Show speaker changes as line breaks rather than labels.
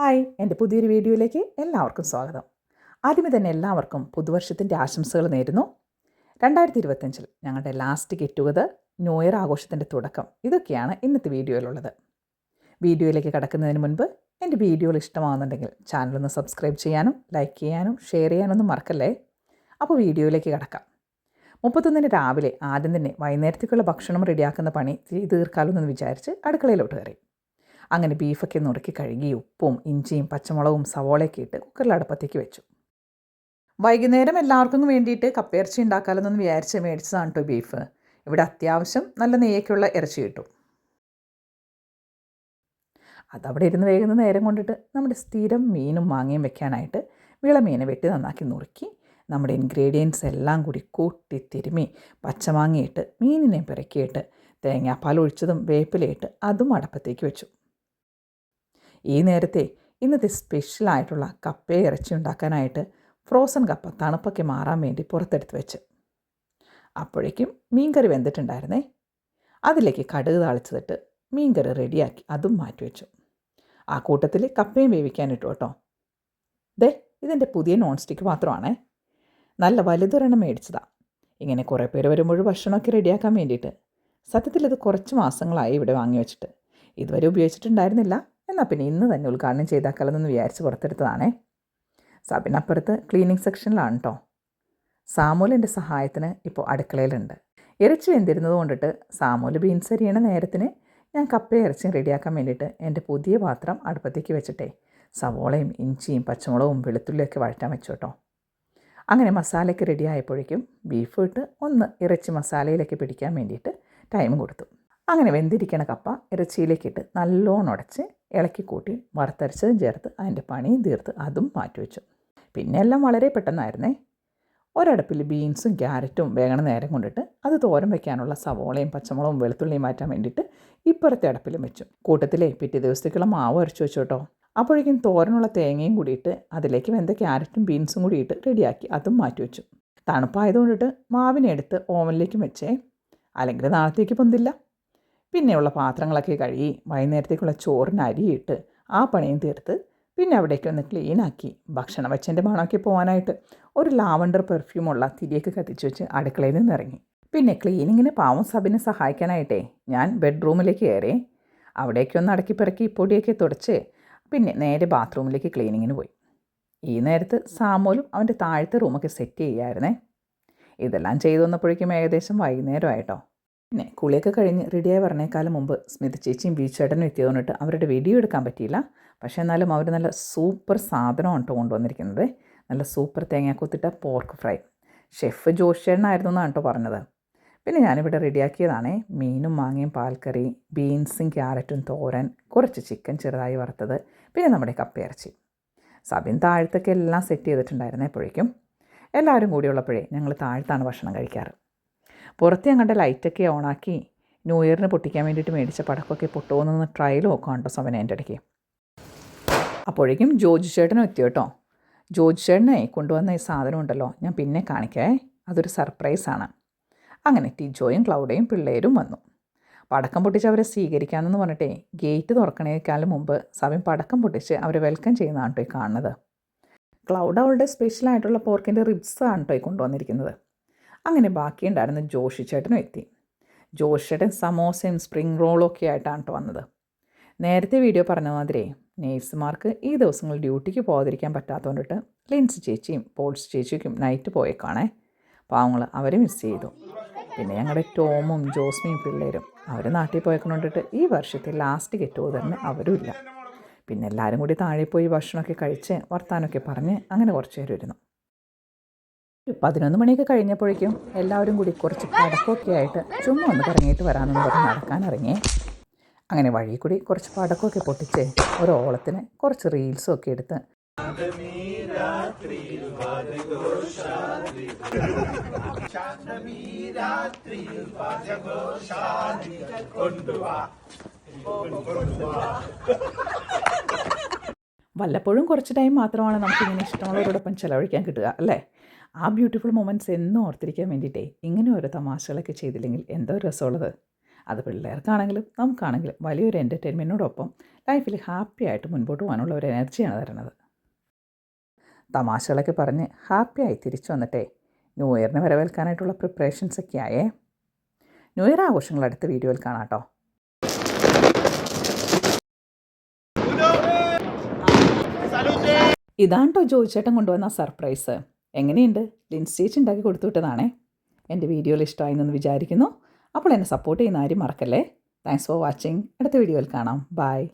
Hi എന്റെ പുതിയൊരു വീഡിയോയിലേക്ക് എല്ലാവർക്കും സ്വാഗതം. ആദ്യമേ തന്നെ എല്ലാവർക്കും പുതുവർഷത്തിന്റെ ആശംസകൾ നേരുന്നു. രണ്ടായിരത്തി ഇരുപത്തഞ്ചിൽ ഞങ്ങളുടെ last get together new year ആഘോഷത്തിന്റെ തുടക്കം ഇതൊക്കെയാണ് ഇന്നത്തെ വീഡിയോയിലുള്ളത്. വീഡിയോയിലേക്ക് കടക്കുന്നതിന് മുൻപ് എന്റെ വീഡിയോകൾ ഇഷ്ടമാകുന്നുണ്ടെങ്കിൽ ചാനലൊന്ന് സബ്സ്ക്രൈബ് ചെയ്യാനും ലൈക്ക് ചെയ്യാനും ഷെയർ ചെയ്യാനൊന്നും മറക്കല്ലേ? അപ്പോൾ വീഡിയോയിലേക്ക് കടക്കാം. മുപ്പത്തൊന്നിന് രാവിലെ ആദ്യം തന്നെ വൈകുന്നേരത്തേക്കുള്ള ഭക്ഷണം റെഡിയാക്കുന്ന പണി ചെയ്ത് എന്ന് വിചാരിച്ച് അടുക്കളയിലോട്ട് കയറി. അങ്ങനെ ബീഫൊക്കെ നുറുക്കി കഴുകി ഉപ്പും ഇഞ്ചിയും പച്ചമുളകും സവോളയൊക്കെ ഇട്ട് കുക്കറിൽ അടുപ്പത്തേക്ക് വെച്ചു. വൈകുന്നേരം എല്ലാവർക്കും വേണ്ടിയിട്ട് കപ്പയിറച്ചി ഉണ്ടാക്കാമെന്നൊന്ന് വിചാരിച്ച് മേടിച്ചതാണ് കേട്ടോ ബീഫ്. ഇവിടെ അത്യാവശ്യം നല്ല നെയ്യൊക്കെയുള്ള ഇറച്ചി കിട്ടും. അതവിടെ ഇരുന്ന് വേകുന്ന നേരം കൊണ്ടിട്ട് നമ്മുടെ സ്ഥിരം മീനും മാങ്ങയും വെക്കാനായിട്ട് വിളമീനെ വെട്ടി നന്നാക്കി നുറുക്കി നമ്മുടെ ഇൻഗ്രീഡിയൻസ് എല്ലാം കൂടി കൂട്ടി തിരുമി പച്ചമാങ്ങയിട്ട് മീനിനെ പിറക്കിയിട്ട് തേങ്ങാപ്പാൽ ഒഴിച്ചതും വേപ്പിലയിട്ട് അതും അടപ്പത്തേക്ക് വെച്ചു. ഈ നേരത്തെ ഇന്നത്തെ സ്പെഷ്യലായിട്ടുള്ള കപ്പയെ ഇറച്ചി ഉണ്ടാക്കാനായിട്ട് ഫ്രോസൺ കപ്പ തണുപ്പൊക്കെ മാറാൻ വേണ്ടി പുറത്തെടുത്ത് വെച്ച്. അപ്പോഴേക്കും മീൻകറി വെന്തിട്ടുണ്ടായിരുന്നേ. അതിലേക്ക് കടുക് താളിച്ചതിട്ട് മീൻകറി റെഡിയാക്കി അതും മാറ്റി വെച്ചു. ആ കൂട്ടത്തിൽ കപ്പയും വേവിക്കാനിട്ടു കേട്ടോ. ദേ ഇതെന്റെ പുതിയ നോൺ സ്റ്റിക്ക് പാത്രമാണേ. നല്ല വലുതൊരെണ്ണം മേടിച്ചതാണ് ഇങ്ങനെ കുറേ പേര് വരുമ്പോൾ ഭക്ഷണമൊക്കെ റെഡിയാക്കാൻ വേണ്ടിയിട്ട്. സത്യത്തിൽ ഇത് കുറച്ച് മാസങ്ങളായി ഇവിടെ വാങ്ങി വെച്ചിട്ട്. ഇതുവരെ ഉപയോഗിച്ചിട്ടുണ്ടായിരുന്നില്ല. എന്നാൽ പിന്നെ ഇന്ന് തന്നെ ഉദ്ഘാടനം ചെയ്താക്കാലെന്ന് വിചാരിച്ച് പുറത്തെടുത്തതാണേ. സബിനപ്പുറത്ത് ക്ലീനിങ് സെക്ഷനിലാണ് കേട്ടോ സാമൂലിന്റെ സഹായത്തിന് ഇപ്പോൾ അടുക്കളയിലുണ്ട്. ഇറച്ചി വെന്തിരുന്നത് കൊണ്ടിട്ട് സാമൂൽ ബീൻസ് അരിയണ നേരത്തിന് ഞാൻ കപ്പ ഇറച്ചിയും റെഡിയാക്കാൻ വേണ്ടിയിട്ട് എന്റെ പുതിയ പാത്രം അടുപ്പത്തേക്ക് വെച്ചിട്ടേ സവോളയും ഇഞ്ചിയും പച്ചമുളകും വെളുത്തുള്ളിയൊക്കെ വഴറ്റാൻ വെച്ചു കേട്ടോ അങ്ങനെ മസാലയ്ക്ക് റെഡി ആയപ്പോഴേക്കും ബീഫ് ഇട്ട് ഒന്ന് ഇറച്ചി മസാലയിലേക്ക് പിടിക്കാൻ വേണ്ടിയിട്ട് ടൈം കൊടുത്തു. അങ്ങനെ വെന്തിരിക്കണ കപ്പ ഇറച്ചിയിലേക്കിട്ട് നല്ലോണം ഉടച്ച് ഇളക്കി കൂട്ടി വറുത്തരച്ചതും ചേർത്ത് അതിന്റെ പണിയും തീർത്ത് അതും മാറ്റിവെച്ചു പിന്നെ എല്ലാം വളരെ പെട്ടെന്നായിരുന്നേ. ഒരടുപ്പിൽ ബീൻസും ക്യാരറ്റും വേഗണ നേരം കൊണ്ടിട്ട് അത് തോരൻ വയ്ക്കാനുള്ള സവോളയും പച്ചമുളകും വെളുത്തുള്ളിയും മാറ്റാൻ വേണ്ടിയിട്ട് ഇപ്പുറത്തെ അടുപ്പിലും വെച്ചു. കൂട്ടത്തിലെ പിറ്റേ ദിവസത്തേക്കുള്ള മാവ് അരച്ചു വെച്ചു കേട്ടോ. അപ്പോഴേക്കും തോരനുള്ള തേങ്ങയും കൂടിയിട്ട് അതിലേക്ക് വെന്ത ക്യാരറ്റും ബീൻസും കൂടിയിട്ട് റെഡിയാക്കി അതും മാറ്റി വെച്ചു. തണുപ്പായതുകൊണ്ടിട്ട് മാവിനെടുത്ത് ഓവനിലേക്കും വെച്ചേ. അല്ലെങ്കിൽ നാളത്തേക്ക് പൊന്തില്ല. പിന്നെയുള്ള പാത്രങ്ങളൊക്കെ കഴുകി വൈകുന്നേരത്തേക്കുള്ള ചോറിന് അരിയിട്ട് ആ പണിയും തീർത്ത് പിന്നെ അവിടേക്ക് ഒന്ന് ക്ലീനാക്കി ഭക്ഷണം വെച്ചതിന്റെ മണമൊക്കെ പോകാനായിട്ട് ഒരു ലാവണ്ടർ പെർഫ്യൂമുള്ള തിരിയൊക്കെ കത്തിച്ച് വെച്ച് അടുക്കളയിൽ നിന്ന് ഇറങ്ങി. പിന്നെ ക്ലീനിങ്ങിന് പാവം സബിനെ സഹായിക്കാനായിട്ടേ ഞാൻ ബെഡ്റൂമിലേക്ക് കയറി. അവിടേക്കൊന്ന് അടക്കി പിറക്കി പൊടിയൊക്കെ തുടച്ച് പിന്നെ നേരെ ബാത്റൂമിലേക്ക് ക്ലീനിങ്ങിന് പോയി. ഈ നേരത്ത് സാമോലും അവന്റെ താഴത്തെ റൂമൊക്കെ സെറ്റ് ചെയ്യായിരുന്നേ. ഇതെല്ലാം ചെയ്തു വന്നപ്പോഴേക്കും ഏകദേശം വൈകുന്നേരമായിട്ടോ. പിന്നെ കുളിയൊക്കെ കഴിഞ്ഞ് റെഡിയായി പറഞ്ഞേക്കാലം മുമ്പ് സ്മിത ചേച്ചിയും ബീച്ചേട്ടനും എത്തിയതുകൊണ്ടിട്ട് അവരുടെ വീഡിയോ എടുക്കാൻ പറ്റിയില്ല. പക്ഷേ എന്നാലും അവർ നല്ല സൂപ്പർ സാധനമാണ് കേട്ടോ കൊണ്ടുവന്നിരിക്കുന്നത്. നല്ല സൂപ്പർ തേങ്ങാക്കൊത്തിട്ട പോർക്ക് ഫ്രൈ ഷെഫ് ജോഷേട്ടനായിരുന്നു എന്നാണ് കേട്ടോ പറഞ്ഞത്. പിന്നെ ഞാനിവിടെ റെഡിയാക്കിയതാണേ മീനും മാങ്ങയും പാൽക്കറി ബീൻസും ക്യാരറ്റും തോരൻ കുറച്ച് ചിക്കൻ ചെറുതായി വറുത്തത് പിന്നെ നമ്മുടെ കപ്പയിറച്ചി. സബിൻ താഴത്തൊക്കെ എല്ലാം സെറ്റ് ചെയ്തിട്ടുണ്ടായിരുന്നേ എപ്പോഴേക്കും എല്ലാവരും കൂടിയുള്ളപ്പോഴേ ഞങ്ങൾ താഴത്താണ് ഭക്ഷണം കഴിക്കാറ്. പുറത്ത് അങ്ങോട്ട് ലൈറ്റൊക്കെ ഓണാക്കി ന്യൂ ഇയറിന് പൊട്ടിക്കാൻ വേണ്ടിയിട്ട് മേടിച്ച പടക്കമൊക്കെ പൊട്ടുമെന്നൊന്ന് ട്രയൽ നോക്കാം കേട്ടോ സവന എന്റെ ഇടയ്ക്ക്. അപ്പോഴേക്കും ജോജി ചേട്ടനും എത്തി കേട്ടോ. ജോജി ചേട്ടനെ കൊണ്ടുവന്ന ഈ സാധനം ഉണ്ടല്ലോ ഞാൻ പിന്നെ കാണിക്കേ. അതൊരു സർപ്രൈസാണ് അങ്ങനെ ടിജോയും ക്ലൗഡയും പിള്ളേരും വന്നു. പടക്കം പൊട്ടിച്ച് അവരെ സ്വീകരിക്കാമെന്ന് പറഞ്ഞിട്ടേ ഗേറ്റ് തുറക്കണേക്കാളും മുമ്പ് സമയം പടക്കം പൊട്ടിച്ച് അവരെ വെൽക്കം ചെയ്യുന്നതാണ് കേട്ടോ ഈ കാണുന്നത്. ക്ലൗഡ് അവളുടെ സ്പെഷ്യലായിട്ടുള്ള പോർക്കിന്റെ ആണ് കേട്ടോ ഈ കൊണ്ടുവന്നിരിക്കുന്നത്. അങ്ങനെ ബാക്കിയുണ്ടായിരുന്ന ജോഷി ചേട്ടനും എത്തി. ജോഷി ചേട്ടൻ സമോസയും സ്പ്രിംഗ് റോളും ഒക്കെ ആയിട്ടാണ് വന്നത്. നേരത്തെ വീഡിയോ പറഞ്ഞ മാതിരി നേഴ്സുമാർക്ക് ഈ ദിവസങ്ങൾ ഡ്യൂട്ടിക്ക് പോകാതിരിക്കാൻ പറ്റാത്തതുകൊണ്ടിട്ട് ലിൻസ് ചേച്ചിയും പോൾസ് ചേച്ചിക്കും നൈറ്റ് പോയേക്കാണേ. പാവങ്ങൾ അവരെ മിസ് ചെയ്തു. പിന്നെ ഞങ്ങളുടെ ടോമും ജോസ്മിയും പിള്ളേരും അവർ നാട്ടിൽ പോയേക്കൊണ്ടിട്ട് ഈ വർഷത്തെ ലാസ്റ്റ് ഗെറ്റ് ഓതറിന് അവരും ഇല്ല. പിന്നെ എല്ലാവരും കൂടി താഴെ പോയി ഭക്ഷണമൊക്കെ കഴിച്ച് വർത്താനമൊക്കെ പറഞ്ഞ് അങ്ങനെ കുറച്ച് പേരും ഇരുന്നു പതിനൊന്ന് മണിയൊക്കെ കഴിഞ്ഞപ്പോഴേക്കും എല്ലാവരും കൂടി കുറച്ച് പടക്കമൊക്കെ ആയിട്ട് ചുമ്മാ ഒന്ന് കറങ്ങിയിട്ട് വരാമെന്ന് പറഞ്ഞ് നടക്കാൻ ഇറങ്ങിയേ അങ്ങനെ വഴി കൂടി കുറച്ച് പടക്കമൊക്കെ പൊട്ടിച്ച് ഒരു ഓളത്തിന് കുറച്ച് റീൽസും ഒക്കെ എടുത്ത്. വല്ലപ്പോഴും കുറച്ച് ടൈം മാത്രമാണ് നമുക്ക് ഇങ്ങനെ ഇഷ്ടമുള്ളവരോടൊപ്പം ചിലവഴിക്കാൻ കിട്ടുക അല്ലേ? ആ ബ്യൂട്ടിഫുൾ മൊമെന്റ്സ് എന്നും ഓർത്തിരിക്കാൻ വേണ്ടിയിട്ടേ ഇങ്ങനെ ഓരോ തമാശകളൊക്കെ ചെയ്തില്ലെങ്കിൽ എന്തോ രസമുള്ളത്. അത് പിള്ളേർക്കാണെങ്കിലും നമുക്കാണെങ്കിലും വലിയൊരു എന്റർടൈൻമെന്റിനോടൊപ്പം ലൈഫിൽ ഹാപ്പി ആയിട്ട് മുൻപോട്ട് പോകാനുള്ള ഒരു എനർജിയാണ് തരുന്നത്. തമാശകളൊക്കെ പറഞ്ഞ് ഹാപ്പിയായി തിരിച്ചു വന്നിട്ടേ ന്യൂ ഇയറിനെ വരവേൽക്കാനായിട്ടുള്ള പ്രിപ്പറേഷൻസ് ഒക്കെ ആയേ ന്യൂ ഇയർ ആഘോഷങ്ങൾ അടുത്ത വീഡിയോയിൽ കാണാം കേട്ടോ ഇതാണ് കേട്ടോ ജോയിച്ചേട്ടൻ കൊണ്ടുവന്ന സർപ്രൈസ് എങ്ങനെയുണ്ട്? ലിൻസ്റ്റേച്ച് ഉണ്ടാക്കി കൊടുത്തു വിട്ടതാണേ. എന്റെ വീഡിയോയിൽ ഇഷ്ടമായി എന്ന് വിചാരിക്കുന്നു. അപ്പോൾ എന്നെ സപ്പോർട്ട് ചെയ്യുന്ന ആരും മറക്കല്ലേ. താങ്ക്സ് ഫോർ വാച്ചിങ് അടുത്ത വീഡിയോയിൽ കാണാം. ബൈ